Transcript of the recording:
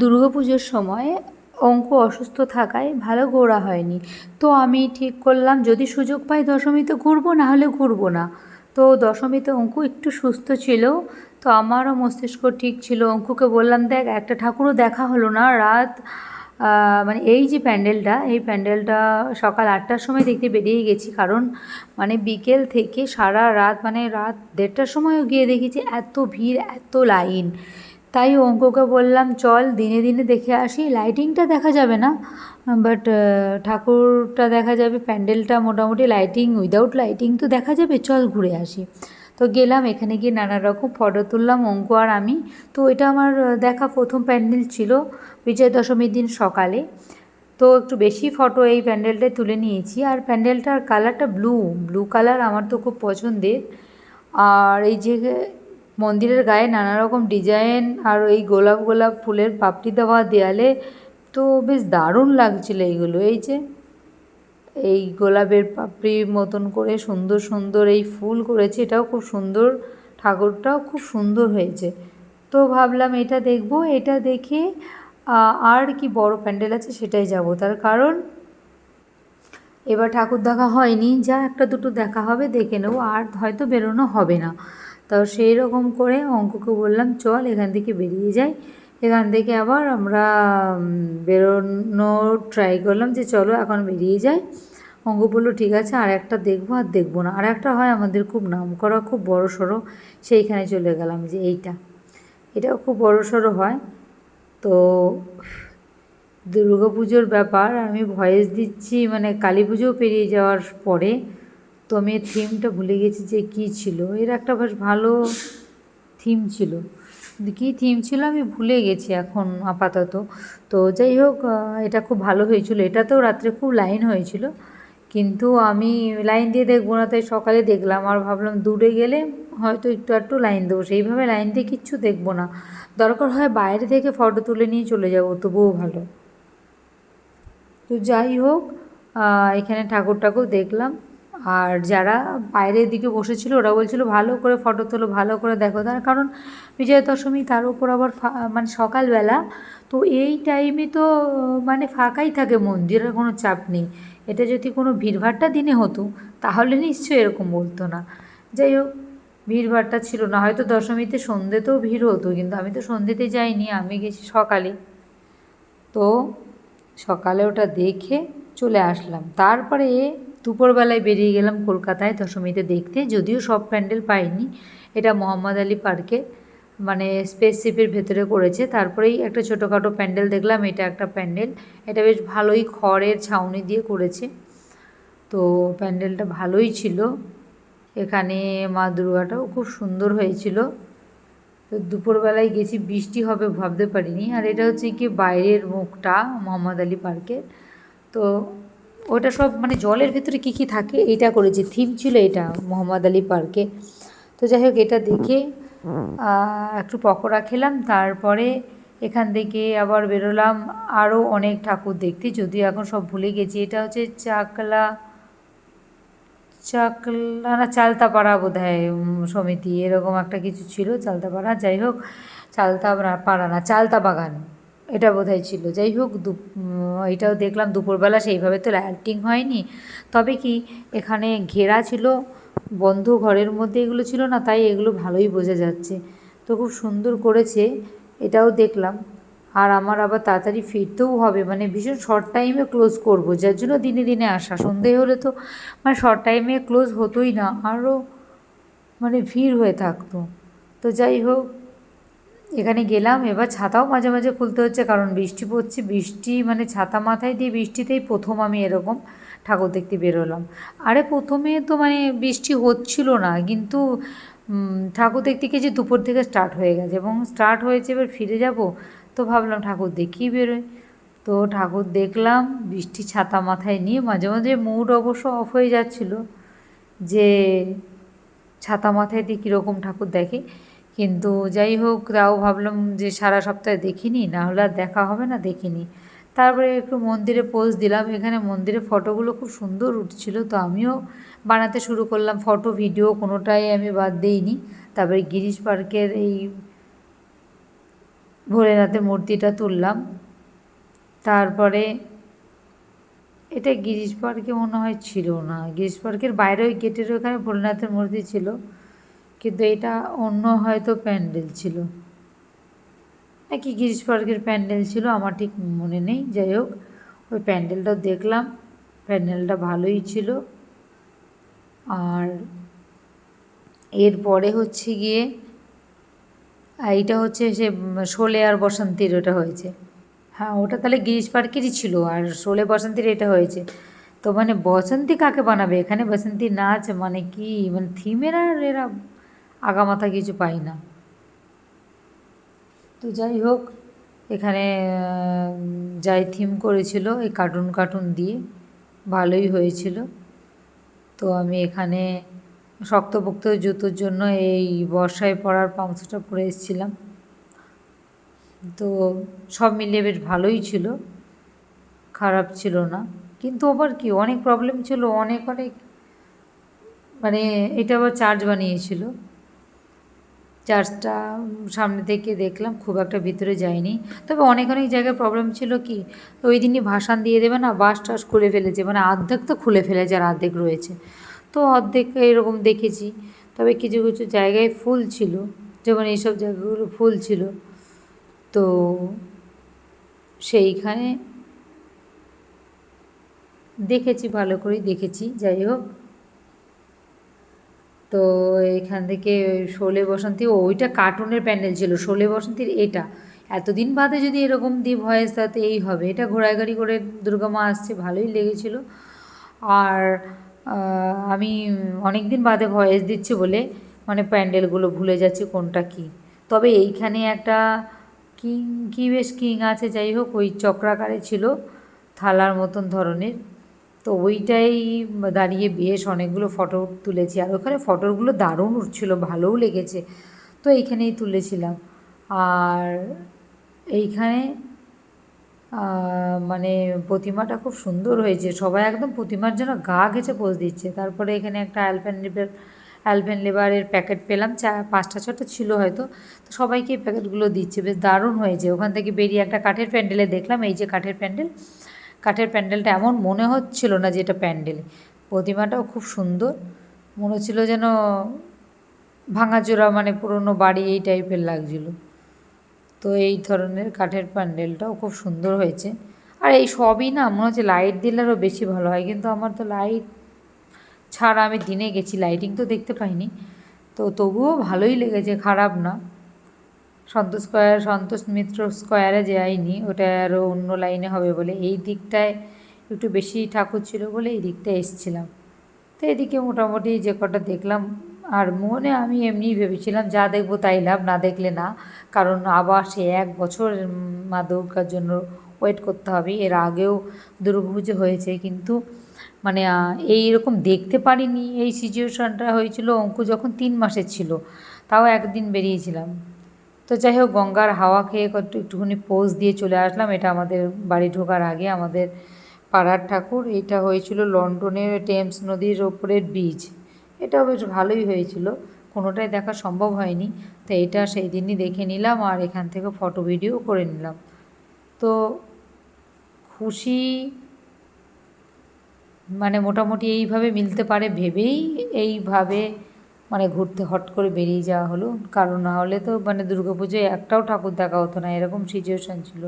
দুর্গাপুজোর সময় অঙ্কু অসুস্থ থাকায় ভালো ঘোরা হয়নি। তো আমি ঠিক করলাম, যদি সুযোগ পাই দশমীতে ঘুরবো না হলে ঘুরবো না। তো দশমীতে অঙ্কু একটু সুস্থ ছিল, তো আমারও মস্তিষ্ক ঠিক ছিল। অঙ্কুকে বললাম, দেখ, একটা ঠাকুরও দেখা হলো না। রাত মানে এই যে প্যান্ডেলটা, এই প্যান্ডেলটা সকাল আটটার সময় দেখতে বেরিয়ে গেছি। কারণ মানে বিকেল থেকে সারা রাত মানে রাত দেড়টার সময়ও গিয়ে দেখেছি, এত ভিড়, এত লাইন। তাই অঙ্ককে বললাম, চল দিনে দিনে দেখে আসি। লাইটিংটা দেখা যাবে না বাট ঠাকুরটা দেখা যাবে, প্যান্ডেলটা মোটামুটি লাইটিং উইদাউট লাইটিং তো দেখা যাবে। চল ঘুরে আসি। তো গেলাম, এখানে গিয়ে নানা রকম ফটো তুললাম, অঙ্ক আর আমি। তো এটা আমার দেখা প্রথম প্যান্ডেল ছিল বিজয় দশমীর দিন সকালে। তো একটু বেশি ফটো এই প্যান্ডেলটায় তুলে নিয়েছি। আর প্যান্ডেলটার কালারটা ব্লু ব্লু কালার আমার তো খুব পছন্দের। আর এই যে মন্দিরের গায়ে নানা রকম ডিজাইন আর ওই গোলাপ গোলাপ ফুলের পাপড়ি দেওয়া দেয়ালে তো বেশ দারুণ লাগছিল এইগুলো। এই যে, এই গোলাপের পাপড়ি মতন করে সুন্দর সুন্দর এই ফুল করেছে, এটাও খুব সুন্দর, ঠাকুরটাও খুব সুন্দর হয়েছে। তো ভাবলাম এটা দেখব, এটা দেখে আর কি বড় প্যান্ডেল আছে সেটাই যাব। তার কারণ, এবার ঠাকুর দেখা হয়নি, যা একটা দুটো দেখা হবে, দেখে নেব, আর হয়তো বেরোনো হবে না। তো সেই রকম করে অঙ্ককে বললাম, চল এখান থেকে বেরিয়ে যাই। এখান থেকে আবার আমরা বেরোনোর ট্রাই করলাম যে চলো এখন বেরিয়ে যাই। অঙ্ক বলল, ঠিক আছে, আর একটা দেখব আর দেখব না। আর একটা হয় আমাদের খুব নাম করা খুব বড় সড়ো, সেইখানে চলে গেলাম যে এইটা। এটাও খুব বড় সড়ো হয়। তো দুর্গা পুজোর ব্যাপার, আমি ভয়েস দিচ্ছি মানে কালী পুজো পেরিয়ে যাওয়ার পরে তো আমি থিমটা ভুলে গেছি যে কী ছিল। এর একটা বেশ ভালো থিম ছিল। কী থিম ছিল আমি ভুলে গেছি এখন আপাতত। তো যাই হোক এটা খুব ভালো হয়েছিল। এটাতেও রাত্রে খুব লাইন হয়েছিল। কিন্তু আমি লাইন দিয়ে দেখব না, তাই সকালে দেখলাম। আর ভাবলাম দূরে গেলে হয়তো একটু একটু লাইন দেবো। সেইভাবে লাইন দিয়ে কিচ্ছু দেখব না। দরকার হয় বাইরে থেকে ফটো তুলে নিয়ে চলে যাব, তবুও ভালো। তো যাই হোক এখানে ঠাকুর ঠাকুর দেখলাম। আর যারা বাইরের দিকে বসেছিল, ওরা বলছিল, ভালো করে ফটো তোলো, ভালো করে দেখো। তার কারণ বিজয়া দশমী তার উপর আবার মানে সকালবেলা, তো এই টাইমে তো মানে ফাঁকাই থাকে মন্দিরের কোনো চাপ নেই। এটা যদি কোনো ভিড়ভাট্টা দিনে হতো, তাহলে নিশ্চয়ই এরকম বলতো না। যাই হোক ভিড়ভাট্টা ছিল না। হয়তো দশমীতে সন্ধ্যেতেও ভিড় হতো, কিন্তু আমি তো সন্ধ্যেতে যাইনি, আমি গেছি সকালে। তো সকালে ওটা দেখে চলে আসলাম। তারপরে দুপুরবেলায় বেরিয়ে গেলাম কলকাতায় দশমীতে দেখতে, যদিও সব প্যান্ডেল পাইনি। এটা মোহাম্মদ আলী পার্কে মানে স্পেসশিপের ভেতরে করেছে। তারপরেই একটা ছোটোখাটো প্যান্ডেল দেখলাম, এটা একটা প্যান্ডেল। এটা বেশ ভালোই খড়ের ছাউনি দিয়ে করেছে। তো প্যান্ডেলটা ভালোই ছিল। এখানে মা দুর্গাটাও খুব সুন্দর হয়েছিল। তো দুপুরবেলায় গেছি, বৃষ্টি হবে ভাবতে পারিনি। আর এটা হচ্ছে কি, বাইরের মুখটা মোহাম্মদ আলী পার্কের। তো ওটা সব মানে জলের ভেতরে কী কী থাকে? এটা করেছে। থিম ছিল এটা, মোহাম্মদ আলী পার্কে। তো যাই হোক, এটা দেখে একটু পকোড়া খেলাম। তারপরে এখান থেকে আবার বেরোলাম। আরও অনেক ঠাকুর দেখতে, যদিও এখন সব ভুলে গেছি। এটা হচ্ছে চাকলা চাকলা না, চালতাপাড়া বোধ হয় সমিতি। এরকম একটা কিছু ছিল, চালতাপাড়া। যাই হোক চালতা পাড়া না, চালতা বাগান। এটা বোধহয় ছিল। যাই হোক এটাও দেখলাম দুপুরবেলা সেইভাবে তো লাইটিং হয়নি। তবে কি এখানে ঘেরা ছিল, বন্ধ ঘরের মধ্যে এগুলো ছিল না, তাই এগুলো ভালোই বোঝা যাচ্ছে। তো খুব সুন্দর করেছে, এটাও দেখলাম। আর আমার আবার তাড়াতাড়ি ফিরতেও হবে মানে ভীষণ শর্ট টাইমে ক্লোজ করব, যার জন্য দিনে দিনে আসা। সন্ধে হলে তো মানে শর্ট টাইমে ক্লোজ হতোই না আরও মানে ভিড় হয়ে থাকতো। তো যাই হোক এখানে গেলাম, এবার ছাতাও মাঝে মাঝে খুলতে হচ্ছে, কারণ বৃষ্টি পড়ছে। বৃষ্টি মানে ছাতা মাথায় দিয়ে বৃষ্টিতেই প্রথম আমি এরকম ঠাকুর দেখতে বেরোলাম। আরে প্রথমে তো মানে বৃষ্টি হচ্ছিল না, কিন্তু ঠাকুর দেখতে গেছি দুপুর থেকে স্টার্ট হয়ে গেছে এবং স্টার্ট হয়েছে, এবার ফিরে যাব, তো ভাবলাম ঠাকুর দেখেই বেরোয় তো ঠাকুর দেখলাম, বৃষ্টি ছাতা মাথায় নিয়ে মাঝে মাঝে মুড অবশ্য অফ হয়ে যাচ্ছিল যে ছাতা মাথায় দিয়ে কীরকম ঠাকুর দেখে। কিন্তু যাই হোক, তাও ভাবলাম যে সারা সপ্তাহে দেখিনি, না হলে আর দেখা হবে না, দেখিনি। তারপরে একটু মন্দিরে পোজ দিলাম, এখানে মন্দিরে ফটোগুলো খুব সুন্দর উঠছিল, তো আমিও বানাতে শুরু করলাম। ফটো ভিডিও কোনোটাই আমি বাদ দিইনি। তারপরে গিরিশ পার্কের এই ভোলেনাথের মূর্তিটা তুললাম। তারপরে এটা গিরিশ পার্কে মনে হয় ছিল না। গিরিশ পার্কের বাইরে ওই গেটের ওখানে ভোলেনাথের মূর্তি ছিল। কিন্তু এটা অন্য হয়তো প্যান্ডেল ছিল। নাকি গিরিশ পার্কের প্যান্ডেল ছিল, আমার ঠিক মনে নেই। যাই হোক, ওই প্যান্ডেলটাও দেখলাম। প্যান্ডেলটা ভালোই ছিল। আর এরপরে হচ্ছে গিয়ে, এইটা হচ্ছে সে, শোলে আর বসন্তীর ওটা হয়েছে। হ্যাঁ ওটা তাহলে গিরিশ পার্কেরই ছিল, আর শোলে বসন্তীর এটা হয়েছে। তো মানে বসন্তী কাকে বানাবে? এখানে বসন্তী নাচ মানে কি? মানে থিমের আর এরা আগামাথা কিছু পাই না। তো যাই হোক, এখানে যাই থিম করেছিল, এই কার্টুন কার্টুন দিয়ে ভালোই হয়েছিল। তো আমি এখানে শক্তপোক্ত জুতোর জন্য এই বর্ষায় পরার পাংশটা পরে এসেছিলাম। তো সব মিলিয়ে বেশ ভালোই ছিল, খারাপ ছিল না। কিন্তু আবার কি, অনেক প্রবলেম ছিল, অনেক অনেক মানে এটা আবার চার্জ বানিয়েছিল। চার্জটা সামনে থেকে দেখলাম, খুব একটা ভিতরে যায়নি তবে অনেক অনেক জায়গায় প্রবলেম ছিল কি ওই দিনই ভাসান দিয়ে দেবে না বাস টাস খুলে ফেলেছে মানে অর্ধেক তো খুলে ফেলেছে আর অর্ধেক রয়েছে। তো অর্ধেক এরকম দেখেছি, তবে কিছু কিছু জায়গায় ফুল ছিল, যেমন এইসব জায়গাগুলো ফুল ছিল। তো সেইখানে দেখেছি, ভালো করেই দেখেছি, যাই হোক। তো এখান থেকে শোলে বসন্তী ওইটা কার্টুনের প্যান্ডেল ছিল, শোলে বসন্তীর এটা। এতদিন বাদে যদি এরকম দিই ভয়েস তাতে এই হবে। এটা ঘোড়ায় গাড়ি করে দুর্গা মা আসছে, ভালোই লেগেছিলো। আর আমি অনেক দিন বাদে ভয়েস দিচ্ছি বলে মানে প্যান্ডেলগুলো ভুলে যাচ্ছি কোনটা কী। তবে এইখানে একটা কিং, কি বেশ কিং আছে, যাই হোক, ওই চক্রাকারে ছিল থালার মতন ধরনের। তো ওইটাই দাঁড়িয়ে বেশ অনেকগুলো ফটো তুলেছি। আর ওখানে ফটোগুলো দারুণ উঠছিল, ভালোও লেগেছে। তো এইখানেই তুলেছিলাম। আর এইখানে মানে প্রতিমাটা খুব সুন্দর হয়েছে। সবাই একদম প্রতিমার জন্য গা ঘেঁচে পোজ দিচ্ছে। তারপরে এখানে একটা অ্যালপেন লিভার অ্যালপেন লিভারের প্যাকেট পেলাম। চা, পাঁচটা, ছটা ছিল হয়তো। তো সবাইকে এই প্যাকেটগুলো দিচ্ছে। বেশ দারুণ হয়েছে। ওখান থেকে বেরিয়ে একটা কাঠের প্যান্ডেলে দেখলাম। এই যে কাঠের প্যান্ডেল কাঠের প্যান্ডেলটা এমন মনে হচ্ছিল না যে এটা প্যান্ডেল। প্রতিমাটাও খুব সুন্দর। মনে হচ্ছিল যেন ভাঙাচোরা মানে পুরনো বাড়ি এই টাইপের লাগছিল। তো এই ধরনের কাঠের প্যান্ডেলটাও খুব সুন্দর হয়েছে। আর এই সবই না, মনে হচ্ছে লাইট দিলে আরও বেশি ভালো হয়। কিন্তু আমার তো লাইট ছাড়া আমি দিনে গেছি। লাইটিং তো দেখতে পাইনি। তো তবুও ভালোই লেগেছে, খারাপ না। সন্তোষ স্কোয়ার সন্তোষ মিত্র স্কোয়ারে যাইনি ওটা আরও অন্য লাইনে হবে বলে। এই দিকটায় একটু বেশি ঠাকুর ছিল বলে এই দিকটায় এসছিলাম। তো এদিকে মোটামুটি যে কটা দেখলাম, আর মনে আমি এমনি ভেবেছিলাম, যা দেখব তাই লাভ, না দেখলে না। কারণ আবার সে এক বছর মা দুর্গার জন্য ওয়েট করতে হবে। এর আগেও দুর্গাপুজো হয়েছে, কিন্তু মানে এই রকম দেখতে পারিনি। এই সিচুয়েশনটা হয়েছিল অঙ্কু যখন তিন মাসের ছিল, তাও একদিন বেরিয়েছিলাম। তো যাই হোক, গঙ্গার হাওয়া খেয়ে একটু, একটুখানি পোজ দিয়ে চলে আসলাম। এটা আমাদের বাড়ি ঢোকার আগে আমাদের পাড়ার ঠাকুর। এটা হয়েছিল লন্ডনের টেমস নদীর ওপরের ব্রিজ এটাও বেশ ভালোই হয়েছিল। কোনোটাই দেখা সম্ভব হয়নি। তো এটা সেই দিনই দেখে নিলাম আর এখান থেকে ফটো ভিডিও করে নিলাম। তো খুশি মানে মোটামুটি এইভাবে মিলতে পারে ভেবেই এইভাবে মানে ঘুরতে হট করে বেরিয়ে যাওয়া হলো। কারণ না হলে তো মানে দুর্গাপুজোয় একটাও ঠাকুর দেখা হতো না, এরকম সিচুয়েশান ছিল।